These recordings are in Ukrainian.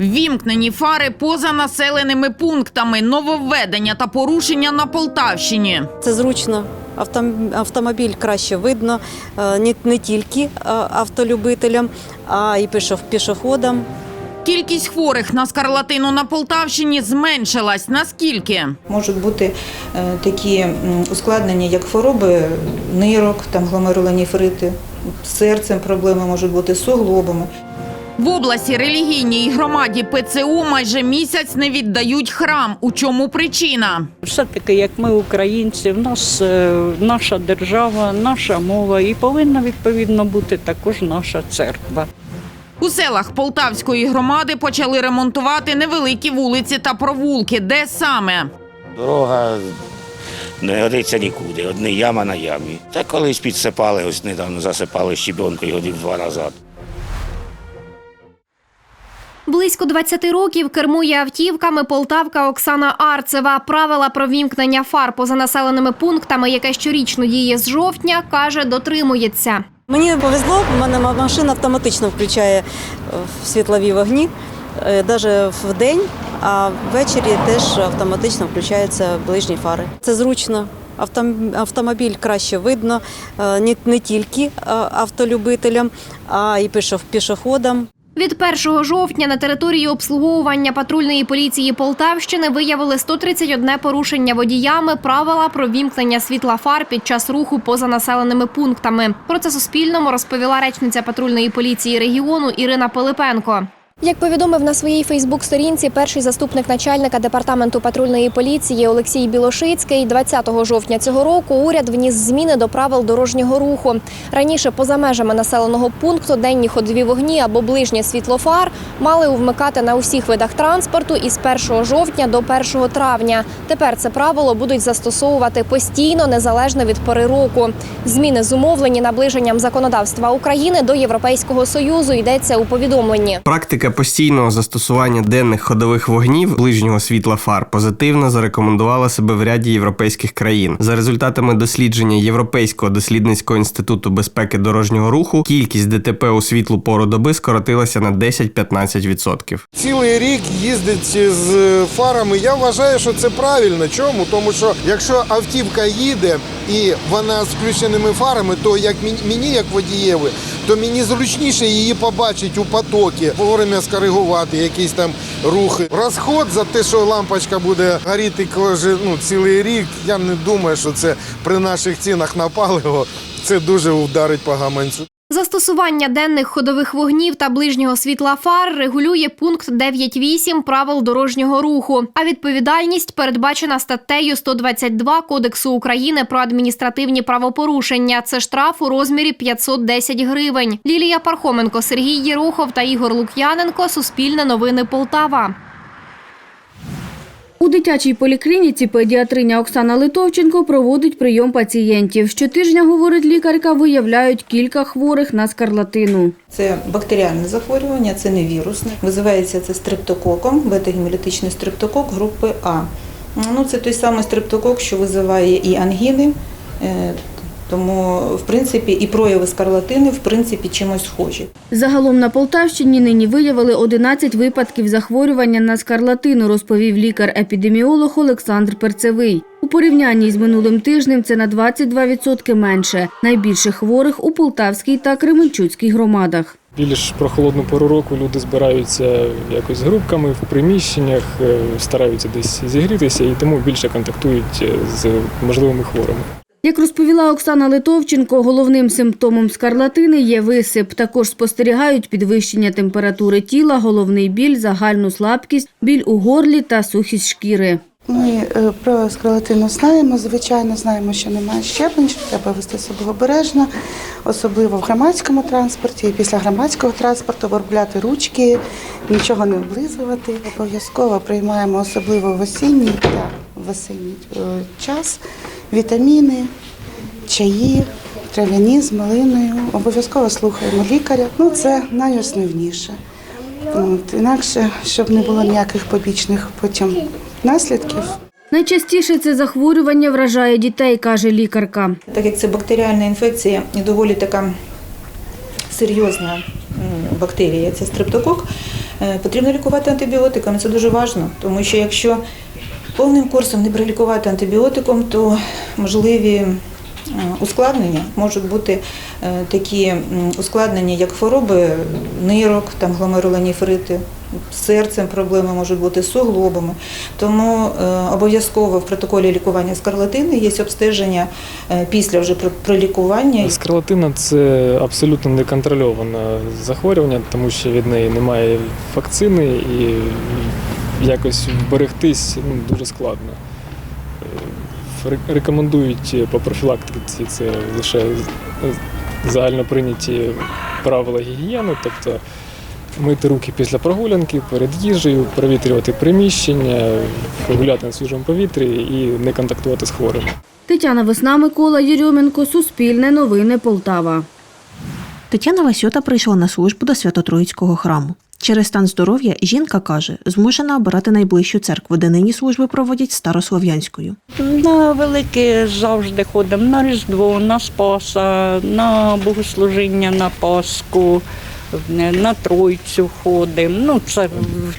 Ввімкнені фари поза населеними пунктами, нововведення та порушення на Полтавщині. Це зручно. Автом- Автомобіль краще видно е, не, не тільки е, автолюбителям, а й пішов- пішоходам. Кількість хворих на скарлатину на Полтавщині зменшилась. Наскільки? Можуть бути е, такі ускладнення, як хвороби нирок, там гломерулонефрити, з серцем проблеми можуть бути з суглобами. В області релігійній громаді ПЦУ майже місяць не віддають храм. У чому причина? Все-таки, як ми українці, в нас е, наша держава, наша мова і повинна відповідно бути також наша церква. У селах Полтавської громади почали ремонтувати невеликі вулиці та провулки. Де саме? Дорога не годиться нікуди, одне яма на ямі. Та колись підсипали, ось недавно засипали щебенкою годів два назад. Близько 20 років кермує автівками полтавка Оксана Арцева. Правила про вімкнення фар поза населеними пунктами, яке щорічно діє з жовтня, каже, дотримується. Мені повезло, в мене ма- машина автоматично включає е, світлові вогні, навіть в день, а ввечері теж автоматично включаються ближні фари. Це зручно. Автом- Автомобіль краще видно е, не, тільки е, автолюбителям, а й пішоходам. Від 1 жовтня на території обслуговування патрульної поліції Полтавщини виявили 131 порушення водіями правила про вімкнення світла фар під час руху поза населеними пунктами. Про це Суспільному розповіла речниця патрульної поліції регіону Ірина Пилипенко. Як повідомив на своїй Фейсбук-сторінці перший заступник начальника департаменту патрульної поліції Олексій Білошицький, 20 жовтня цього року уряд вніс зміни до правил дорожнього руху. Раніше поза межами населеного пункту денні ходові вогні або ближнє світло фар мали вмикати на усіх видах транспорту із 1 жовтня до 1 травня. Тепер це правило будуть застосовувати постійно, незалежно від пори року. Зміни зумовлені наближенням законодавства України до Європейського союзу. Йдеться у повідомленні. Практика постійного застосування денних ходових вогнів ближнього світла фар позитивно зарекомендувала себе в ряді європейських країн. За результатами дослідження Європейського дослідницького інституту безпеки дорожнього руху, кількість ДТП у світлу пору доби скоротилася на 10-15%. Цілий рік їздить з фарами. Я вважаю, що це правильно. Чому? Тому що якщо автівка їде і вона з включеними фарами, то як мені- мені, як водієві, то мені зручніше її побачити у потокі, вовремя скоригувати якісь там рухи. Розход за те, що лампочка буде горіти кожен ну, цілий рік. Я не думаю, що це при наших цінах на паливо це дуже вдарить по гаманцю. Застосування денних ходових вогнів та ближнього світла фар регулює пункт 9.8 правил дорожнього руху. А відповідальність передбачена статтею 122 Кодексу України про адміністративні правопорушення. Це штраф у розмірі 510 гривень. Лілія Пархоменко, Сергій Єрохов та Ігор Лук'яненко. Суспільне новини Полтава. У дитячій поліклініці педіатриня Оксана Литовченко проводить прийом пацієнтів. Щотижня, говорить лікарка, виявляють кілька хворих на скарлатину. Це бактеріальне захворювання, це не вірусне. Визивається це стрептококом, бета-гемолітичний групи А. Ну, це той самий стрептокок, що визиває і ангіни. Тому, в принципі, і прояви скарлатини, в принципі, чимось схожі. Загалом на Полтавщині нині виявили 11 випадків захворювання на скарлатину, розповів лікар-епідеміолог Олександр Перцевий. У порівнянні з минулим тижнем це на 22% менше. Найбільше хворих у Полтавській та Кременчуцькій громадах. Більш прохолодну пору року люди збираються якось групками в приміщеннях, е, стараються десь зігрітися і тому більше контактують е, з можливими хворими. Як розповіла Оксана Литовченко, головним симптомом скарлатини є висип. Також спостерігають підвищення температури тіла, головний біль, загальну слабкість, біль у горлі та сухість шкіри. Ми е, про скарлатину знаємо. Звичайно, знаємо, що немає щеплень, що треба вести себе обережно, особливо в громадському транспорті. Після громадського транспорту виробляти ручки, нічого не облизувати. Обов'язково приймаємо особливо в осінній та в осінній е, час вітаміни, чаї, трав'яні з малиною. Обов'язково слухаємо лікаря. Ну це найосновніше. От, інакше, щоб не було ніяких побічних потім наслідків. Найчастіше це захворювання вражає дітей, каже лікарка. Так як це бактеріальна інфекція і доволі така серйозна бактерія, це стрептокок, Е, Потрібно лікувати антибіотиками, це дуже важливо, тому що якщо повним курсом не пролікувати антибіотиком, то можливі е, ускладнення можуть бути е, такі ускладнення, як хвороби нирок, там гломерулонефрити, з серцем проблеми можуть бути з суглобами. Тому е, обов'язково в протоколі лікування скарлатини є обстеження після вже про- пролікування. Скарлатина це абсолютно неконтрольоване захворювання, тому що від неї немає вакцини і якось вберегтись ну, дуже складно. Е, Рекомендують по профілактиці це лише загально прийняті правила гігієни, тобто мити руки після прогулянки, перед їжею, провітрювати приміщення, гуляти на свіжому повітрі і не контактувати з хворими. Тетяна Весна, Микола Єрьоменко, Суспільне новини Полтава. Тетяна Васюта прийшла на службу до Свято-Троїцького храму. Через стан здоров'я жінка каже, змушена обирати найближчу церкву, де нині служби проводять старослов'янською. На велике завжди ходимо на Різдво, на Спаса, на богослужіння на Пасху, на Тройцю ходимо. Ну, це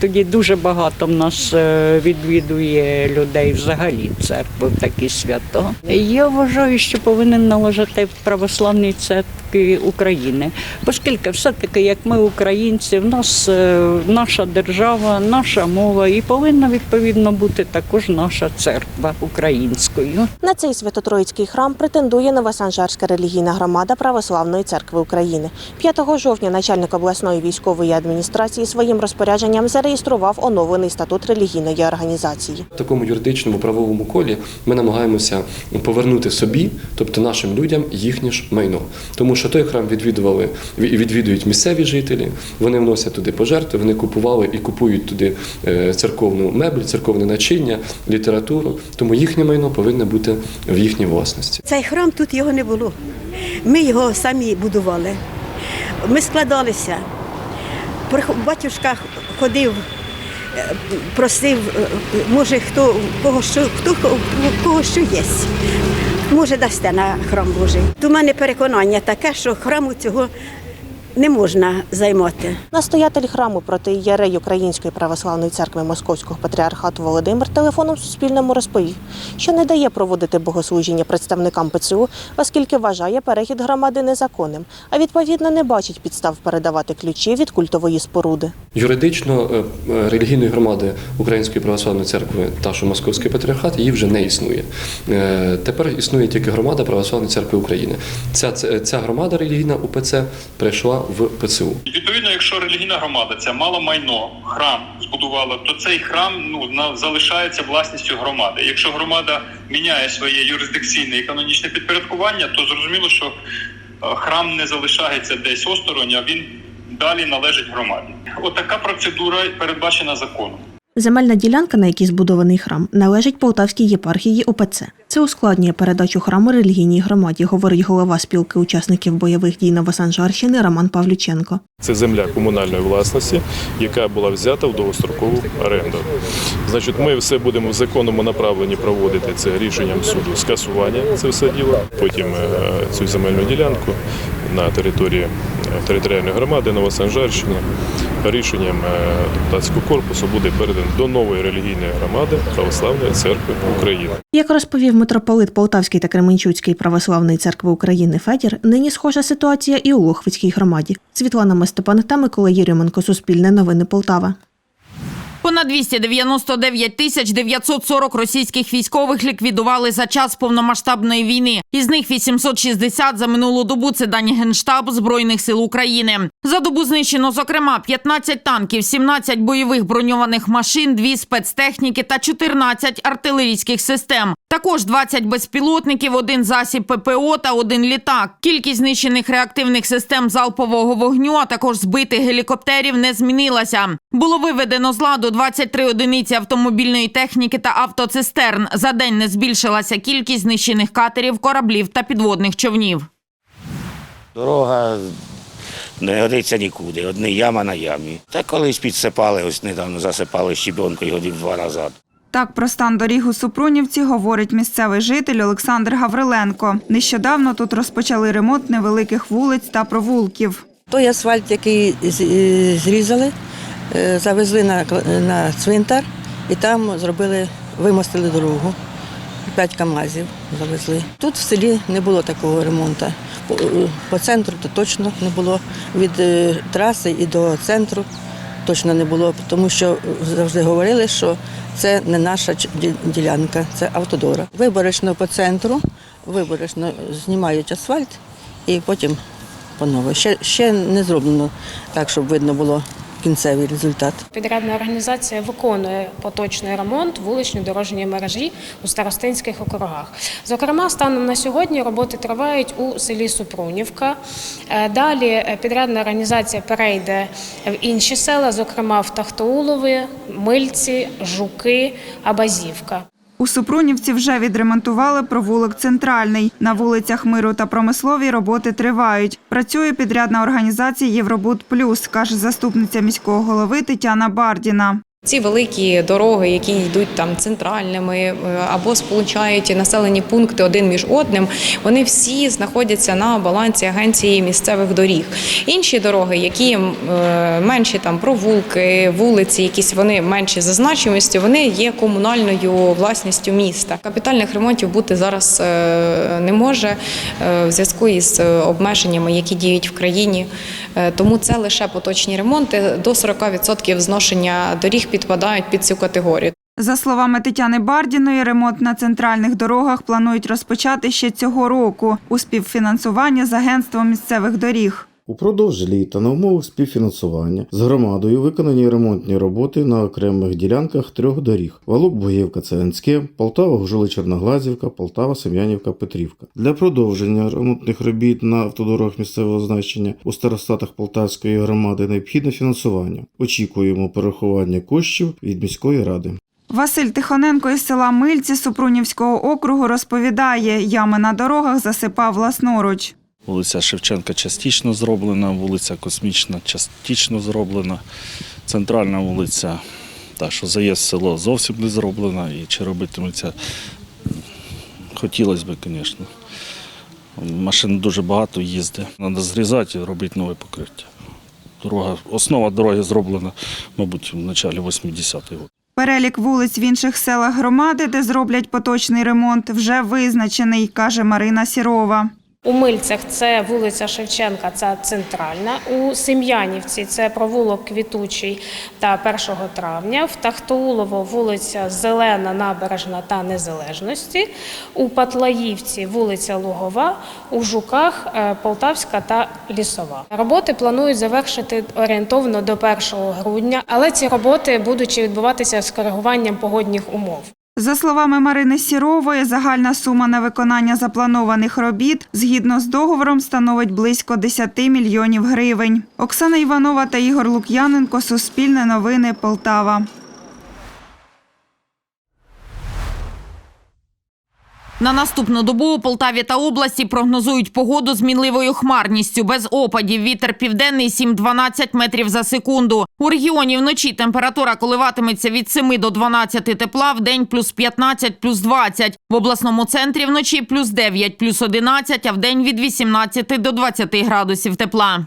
тоді дуже багато в нас е, відвідує людей взагалі церкви в такі свято. Я вважаю, що повинен належати в православній церкві України, оскільки все-таки, як ми українці, в нас е, наша держава, наша мова і повинна відповідно бути також наша церква українською. На цей Свято-Троїцький храм претендує Новосанжарська релігійна громада Православної церкви України. 5 жовтня начальник обласної військової адміністрації своїм розпорядженням зареєстрував оновлений статут релігійної організації. В такому юридичному правовому колі ми намагаємося повернути собі, тобто нашим людям, їхнє ж майно. Тому що той храм відвідували і відвідують місцеві жителі, вони вносять туди пожертви, вони купували і купують туди е, церковну меблю, церковне начиння, літературу. Тому їхнє майно повинно бути в їхній власності. Цей храм тут його не було. Ми його самі будували. Ми складалися. Батюшка ходив, е, просив, е, може, хто кого що, хто кого що є. Може, дасте на храм Божий. У мене переконання таке, що храму цього не можна займати. Настоятель храму протиєрей Української православної церкви Московського патріархату Володимир телефоном Суспільному розповів, що не дає проводити богослужіння представникам ПЦУ, оскільки вважає перехід громади незаконним, а відповідно не бачить підстав передавати ключі від культової споруди. Юридично е, е, релігійної громади Української православної церкви та що Московський патріархат її вже не існує. Е, Тепер існує тільки громада Православної церкви України. Ця, ця громада релігійна УПЦ прийшла в ПЦУ. Відповідно, якщо релігійна громада ця мала майно, храм збудувала, то цей храм ну на- залишається власністю громади. Якщо громада міняє своє юрисдикційне і канонічне підпорядкування, то зрозуміло, що е, храм не залишається десь осторонь, а він далі належить громаді. Отака процедура передбачена законом. Земельна ділянка, на якій збудований храм, належить Полтавській єпархії УПЦ. Це ускладнює передачу храму релігійній громаді, говорить голова спілки учасників бойових дій Новосанжарщини Роман Павлюченко. Це земля комунальної власності, яка була взята в довгострокову оренду. Значить, ми все будемо в законному направленні проводити це рішенням суду скасування. Це все діло. Потім е, цю земельну ділянку на території територіальної громади Новосанжарщини рішенням е, депутатського корпусу буде передано до нової релігійної громади Православної церкви України. Як розповів митрополит Полтавський та Кременчуцький православної церкви України Федір, нині схожа ситуація і у Лохвицькій громаді. Світлана Мастепан та Микола Єрьоменко, Суспільне новини Полтава. Понад 299 тисяч 940 російських військових ліквідували за час повномасштабної війни. Із них 860 за минулу добу. Це дані Генштабу Збройних сил України. За добу знищено, зокрема, 15 танків, 17 бойових броньованих машин, 2 спецтехніки та 14 артилерійських систем. Також 20 безпілотників, один засіб ППО та один літак. Кількість знищених реактивних систем залпового вогню, а також збитих гелікоптерів не змінилася. Було виведено з ладу 23 одиниці автомобільної техніки та автоцистерн. За день не збільшилася кількість знищених катерів, кораблів та підводних човнів. Дорога не годиться нікуди, одні яма на ямі. Та колись підсипали, ось недавно засипали щебенкою годів два назад. Так про стан доріг у Супрунівці говорить місцевий житель Олександр Гавриленко. Нещодавно тут розпочали ремонт невеликих вулиць та провулків. Той асфальт, який е, зрізали, Завезли на, на цвинтар і там зробили, вимостили дорогу. П'ять КАМАЗів завезли. Тут в селі не було такого ремонту. По, е, по центру то точно не було. Від е, траси і до центру точно не було, тому що завжди говорили, що це не наша ділянка, це автодора. Виборочно по центру, виборочно знімають асфальт і потім понову. Ще, ще не зроблено так, щоб видно було кінцевий результат. Підрядна організація виконує поточний ремонт вуличної дорожньої мережі у старостинських округах. Зокрема, станом на сьогодні роботи тривають у селі Супрунівка. Е, Далі е, підрядна організація перейде в інші села, зокрема в Тахтоулові, Мильці, Жуки, Абазівка. У Супрунівці вже відремонтували провулок Центральний. На вулицях Миру та Промисловій роботи тривають. Працює підрядна організація Євробуд Плюс, каже заступниця міського голови Тетяна Бардіна. Ці великі дороги, які йдуть там центральними е, або сполучають населені пункти один між одним, вони всі знаходяться на балансі агенції місцевих доріг. Інші дороги, які е, менші там провулки, вулиці, якісь вони менші за вони є комунальною власністю міста. Капітальних ремонтів бути зараз е, не може в зв'язку із обмеженнями, які діють в країні. Тому це лише поточні ремонти. До 40% зношення доріг підпадають під цю категорію. За словами Тетяни Бардіної, ремонт на центральних дорогах планують розпочати ще цього року у співфінансуванні з агентством місцевих доріг. Упродовж літа на умовах співфінансування з громадою виконані ремонтні роботи на окремих ділянках трьох доріг: Валук Бугівка Ценське, Полтава Гужули Черноглазівка, Полтава Сем'янівка Петрівка. Для продовження ремонтних робіт на автодорогах місцевого значення у старостатах Полтавської громади необхідне фінансування. Очікуємо перерахування коштів від міської ради. Василь Тихоненко із села Мильці Супрунівського округу розповідає, ями на дорогах засипав власноруч. Вулиця Шевченка частично зроблена, вулиця Космічна частично зроблена, центральна вулиця, та що заїзд в село зовсім не зроблена. І чи робитиметься, хотілося б, звісно. Машин дуже багато їздить. Треба зрізати і робити нове покриття. Дорога, основа дороги зроблена, мабуть, в початку 80-х років. Перелік вулиць в інших селах громади, де зроблять поточний ремонт, вже визначений, каже Марина Сірова. У Мильцях це вулиця Шевченка, це центральна. У Сем'янівці це провулок Квітучий та 1 травня. В Тахтоулово вулиця Зелена, Набережна та Незалежності. У Патлаївці вулиця Лугова, у Жуках е, Полтавська та Лісова. Роботи планують завершити орієнтовно до 1 грудня, але ці роботи будуть відбуватися з коригуванням погодних умов. За словами Марини Сірової, загальна сума на виконання запланованих робіт згідно з договором становить близько 10 мільйонів гривень. Оксана Іванова та Ігор Лук'яненко. Суспільне новини Полтава. На наступну добу у Полтаві та області прогнозують погоду з мінливою хмарністю, без опадів. Вітер південний 7-12 метрів за секунду. У регіоні вночі температура коливатиметься від 7 до 12 тепла, в день плюс 15, плюс 20. В обласному центрі вночі плюс 9, плюс 11, а в день від 18 до 20 градусів тепла.